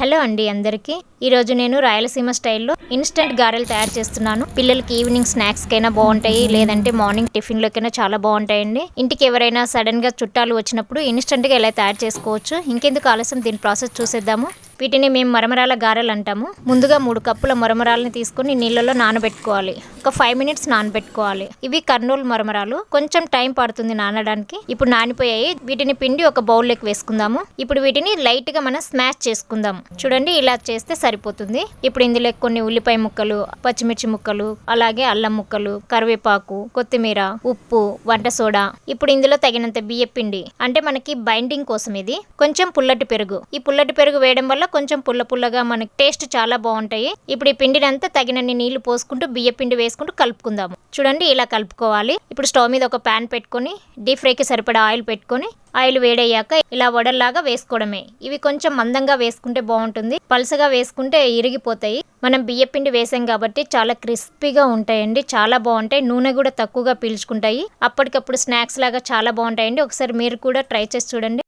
Hello అండి అందరికీ. ఈరోజు నేను రాయలసీమ స్టైల్లో ఇన్స్టెంట్ గారెలు తయారు చేస్తున్నాను. పిల్లలకి ఈవినింగ్ స్నాక్స్ కైనా బాగుంటాయి లేదంటే మార్నింగ్ టిఫిన్లోకైనా చాలా బాగుంటాయండి. ఇంటికి ఎవరైనా సడన్గా చుట్టాలు వచ్చినప్పుడు ఇన్స్టెంట్గా ఎలా తయారు చేసుకోవచ్చు ఇంకెందుకు ఆలస్యం దీని ప్రాసెస్ చూసేద్దాము. వీటిని మేము మరమరాల గారెలు అంటాము. ముందుగా మూడు కప్పుల మరమరాలని తీసుకొని నీళ్ళలో నానబెట్టుకోవాలి. ఒక ఫైవ్ మినిట్స్ నానబెట్టుకోవాలి. ఇవి కర్నూలు మరమరాలు. కొంచెం టైం పడుతుంది నానడానికి. ఇప్పుడు నానిపోయాయి. వీటిని పిండి ఒక బౌల్లోకి వేసుకుందాము. ఇప్పుడు వీటిని లైట్గా మనం స్మాష్ చేసుకుందాం. చూడండి ఇలా చేస్తే సరిపోతుంది. ఇప్పుడు ఇందులో కొన్ని ఉల్లిపాయ ముక్కలు పచ్చిమిర్చి ముక్కలు అలాగే అల్లం ముక్కలు కరివేపాకు కొత్తిమీర ఉప్పు వంట సోడా. ఇప్పుడు ఇందులో తగినంత బియ్య పిండి అంటే మనకి బైండింగ్ కోసం ఇది. కొంచెం పుల్లటి పెరుగు. ఈ పుల్లటి పెరుగు వేయడం వల్ల కొంచెం పుల్ల పుల్లగా మనకి టేస్ట్ చాలా బాగుంటాయి. ఇప్పుడు ఈ పిండిని అంతా తగినన్ని నీళ్ళు పోసుకుంటూ బియ్య పిండి వేసుకుంటూ కలుపుకుందాము. చూడండి ఇలా కలుపుకోవాలి. ఇప్పుడు స్టవ్ మీద ఒక ప్యాన్ పెట్టుకొని డీప్ ఫ్రైకి సరిపడా ఆయిల్ పెట్టుకొని ఆయిల్ వేడయ్యాక ఇలా వడల్లాగా వేసుకోవడమే. ఇవి కొంచెం మందంగా వేసుకుంటే బాగుంటుంది. పలుసగా వేసుకుంటే ఇరిగిపోతాయి. మనం బియ్య పిండి వేసాం కాబట్టి చాలా క్రిస్పీగా ఉంటాయండి. చాలా బాగుంటాయి. నూనె కూడా తక్కువగా పీల్చుకుంటాయి. అప్పటికప్పుడు స్నాక్స్ లాగా చాలా బాగుంటాయండి. ఒకసారి మీరు కూడా ట్రై చేసి చూడండి.